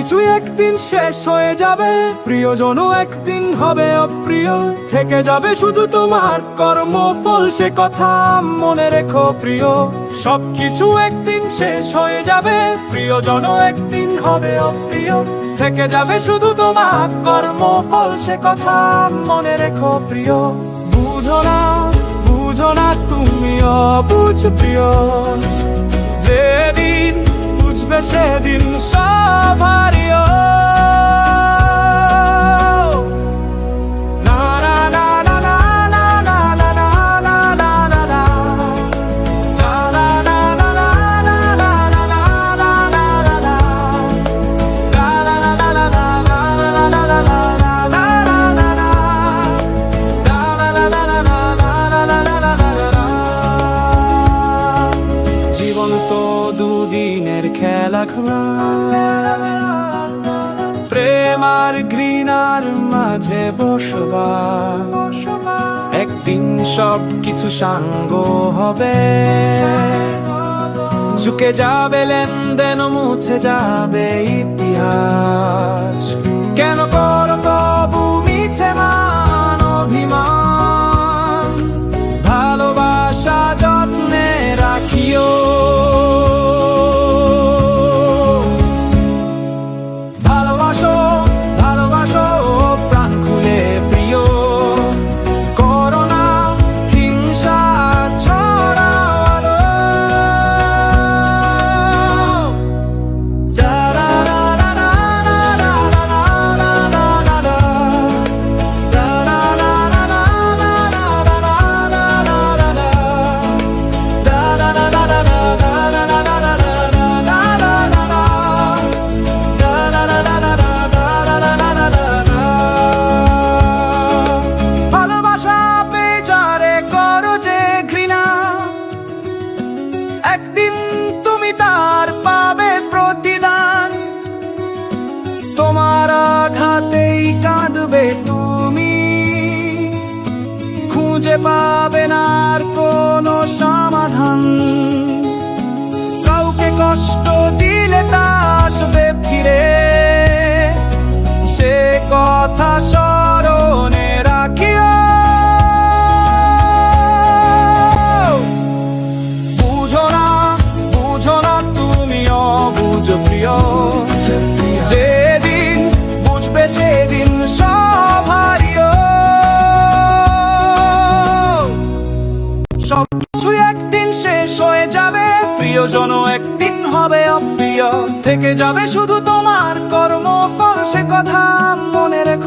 কিছু একদিন শেষ হয়ে যাবে। প্রিয়জনও একদিন হবে অপ্রিয়। থেকে যাবে শুধু তোমার কর্মফল, সে কথা মনে রেখো প্রিয়। সবকিছু একদিন শেষ হয়ে যাবে, প্রিয়জনও একদিন হবে অপ্রিয়। থেকে যাবে শুধু তোমার কর্মফল, সে কথা মনে রেখো প্রিয়। বুঝো না বুঝো না তুমি অবুঝ প্রিয়। যেদিন আসবে সেদিন সব হারিয়ে দুদিনের খেলা খেলা প্রেম আর ঘৃণার মাঝে বসবাস। একদিন সব কিছু সাঙ্গ হবে। ঝুঁকে যাবে লেনদেন মুছে যাবে ইতিহাস। কেন খুঁজে পাবে না আর কোনো সমাধান। কাউকে কষ্ট দিলে তা আসবে ফিরে। সে কথা স্মরণে রাখিও। বুঝো না বুঝো না তুমিও বুঝো প্রিয়। যেদিন বুঝবে সেদিন সব হয়ে যাবে প্রিয়জন একদিন হবে অপ্রিয়। থেকে যাবে শুধু তোমার কর্মফল, সে কথা মনে রেখো।